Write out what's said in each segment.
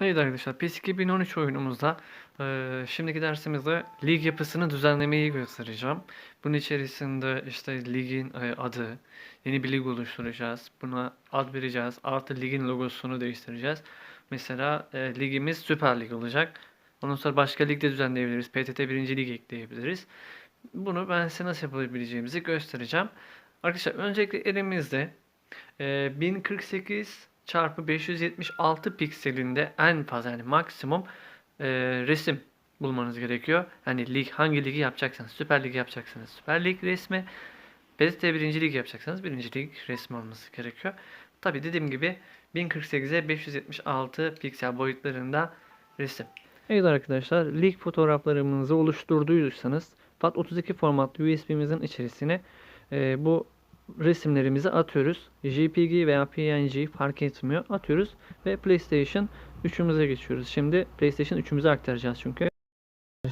Evet arkadaşlar PES 2013 oyunumuzda eee, şimdiki dersimizde lig yapısını düzenlemeyi göstereceğim. Bunun içerisinde işte ligin e, adı, yeni bir lig oluşturacağız. Buna ad vereceğiz. Artı ligin logosunu değiştireceğiz. Mesela e, ligimiz Süper Lig olacak. Ondan sonra başka lig de düzenleyebiliriz. PTT 1. Lig ekleyebiliriz. Bunu ben size nasıl yapabileceğimizi göstereceğim. Arkadaşlar öncelikle elimizde e, 1048 çarpı 576 pikselinde en fazla yani maksimum e, resim bulmanız gerekiyor. Yani lig hangi ligi yapacaksanız Süper Lig yapacaksanız Süper Lig resmi PTT 1. Lig yapacaksanız 1. Lig resmi olması gerekiyor. Tabi dediğim gibi 1048'e 576 piksel boyutlarında resim. Evet arkadaşlar lig fotoğraflarımızı oluşturduysanız FAT32 formatlı USB'mizin içerisine e, bu resimlerimizi atıyoruz. JPG veya PNG fark etmiyor. Atıyoruz ve PlayStation 3'ümüze geçiyoruz. Şimdi PlayStation 3'ümüze aktaracağız çünkü.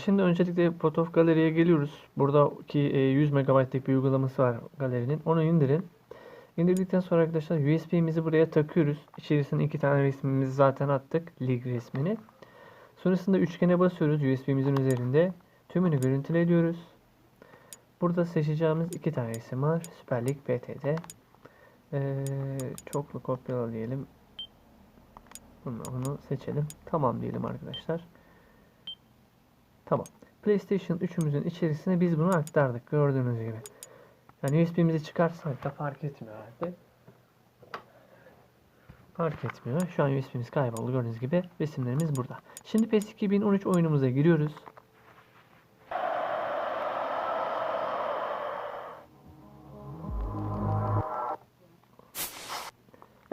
Şimdi öncelikle Photof Gallery'e geliyoruz. Buradaki e, 100 MB'lik bir uygulaması var galerinin. Onu indirin. İndirdikten sonra arkadaşlar USB'mizi buraya takıyoruz. İçerisine iki tane resmimizi zaten attık. Lig resmini. Sonrasında üçgene basıyoruz USB'mizin üzerinde. Tümünü görüntüle ediyoruz. Burada seçeceğimiz iki tane isim var. Süper Lig PTT. Ee, çoklu kopyala diyelim. Bunu, bunu seçelim. Tamam diyelim arkadaşlar. Tamam. PlayStation 3'ümüzün içerisine biz bunu aktardık. Gördüğünüz gibi. Yani USB'mizi çıkarsak da fark etmiyor artık. Fark etmiyor. Şu an USB'miz kayboldu. Gördüğünüz gibi resimlerimiz burada. Şimdi PES 2013 oyunumuza giriyoruz.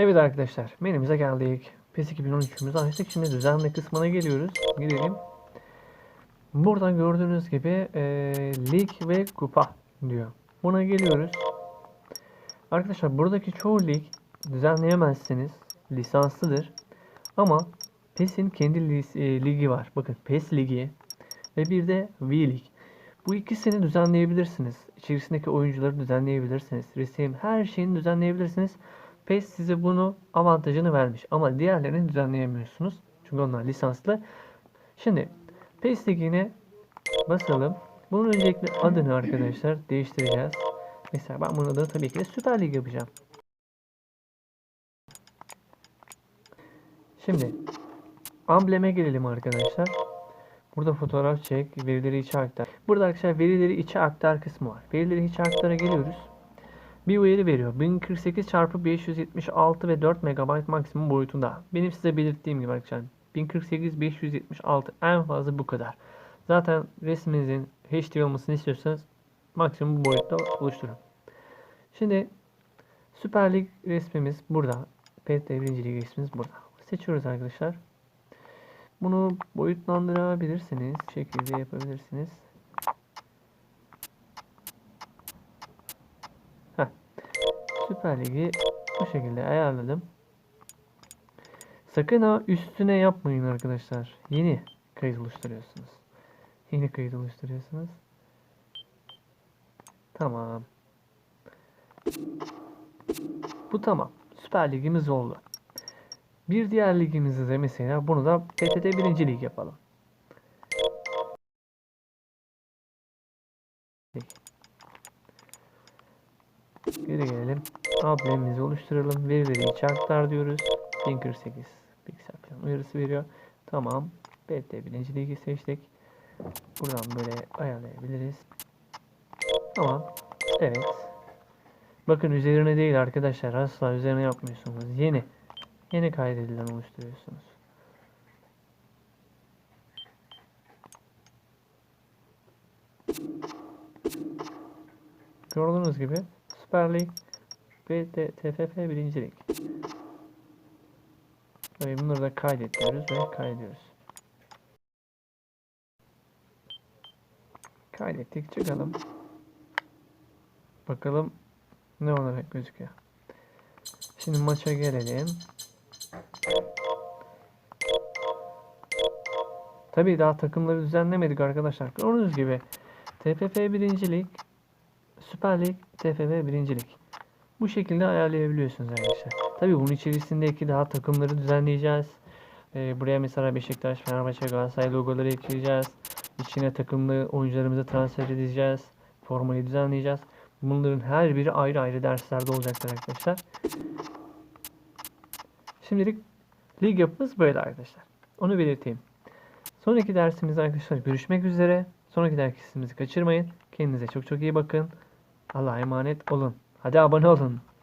Evet arkadaşlar menümüze geldik. PES 2013'ümüzü açtık. Şimdi düzenle kısmına geliyoruz. Girelim. Burada gördüğünüz gibi e, lig ve kupa diyor. Buna geliyoruz. Arkadaşlar buradaki çoğu lig düzenleyemezsiniz. Lisanslıdır. Ama PES'in kendi e, ligi var. Bakın PES ligi ve bir de V Lig. Bu ikisini düzenleyebilirsiniz. İçerisindeki oyuncuları düzenleyebilirsiniz. Resim her şeyini düzenleyebilirsiniz. PES size bunu avantajını vermiş. Ama diğerlerini düzenleyemiyorsunuz. Çünkü onlar lisanslı. Şimdi PES ligine basalım. Bunun öncelikle adını arkadaşlar değiştireceğiz. Mesela ben bunun adını tabii ki de Süper Lig yapacağım. Şimdi ambleme gelelim arkadaşlar. Burada fotoğraf çek, verileri içe aktar. Burada arkadaşlar verileri içe aktar kısmı var. Verileri içe aktara geliyoruz. Bir uyarı veriyor. 1048 çarpı 576 ve 4 MB maksimum boyutunda. Benim size belirttiğim gibi arkadaşlar 1048 576 en fazla bu kadar. Zaten resminizin HD olmasını istiyorsanız maksimum boyutta oluşturun. Şimdi Süper Lig resmimiz burada. PTT 1. Lig resmimiz burada. Seçiyoruz arkadaşlar. Bunu boyutlandırabilirsiniz. Şekilde yapabilirsiniz. Süper Lig'i bu şekilde ayarladım. Sakın ha üstüne yapmayın arkadaşlar. Yeni kayıt oluşturuyorsunuz. Yeni kayıt oluşturuyorsunuz. Tamam. Bu tamam. Süper Ligimiz oldu. Bir diğer ligimizde de mesela bunu da PTT 1. Lig yapalım. Geri gelelim. Ablemimizi oluşturalım. Verileri içe aktar diyoruz. 1048 piksel falan uyarısı veriyor. Tamam. PTT 1. Ligi seçtik. Buradan böyle ayarlayabiliriz. Tamam. Evet. Bakın üzerine değil arkadaşlar. Asla üzerine yapmıyorsunuz. Yeni. Yeni kaydedilen oluşturuyorsunuz. Gördüğünüz gibi Süper Lig ve de TFF 1. Lig. Ve bunları da kaydediyoruz ve kaydediyoruz. Kaydettik çıkalım. Bakalım ne olarak gözüküyor. Şimdi maça gelelim. Tabii daha takımları düzenlemedik arkadaşlar. Gördüğünüz gibi TFF 1. Lig, Süper Lig, 1. Lig. Bu şekilde ayarlayabiliyorsunuz arkadaşlar. Tabii bunun içerisindeki daha takımları düzenleyeceğiz. Ee, buraya mesela Beşiktaş, Fenerbahçe, Galatasaray logoları ekleyeceğiz. İçine takımlı oyuncularımızı transfer edeceğiz. Formayı düzenleyeceğiz. Bunların her biri ayrı ayrı derslerde olacaktır arkadaşlar. Şimdilik lig yapımız böyle arkadaşlar. Onu belirteyim. Sonraki dersimizde arkadaşlar görüşmek üzere. Sonraki dersimizi kaçırmayın. Kendinize çok çok iyi bakın. Allah'a emanet olun. Hadi abone olun.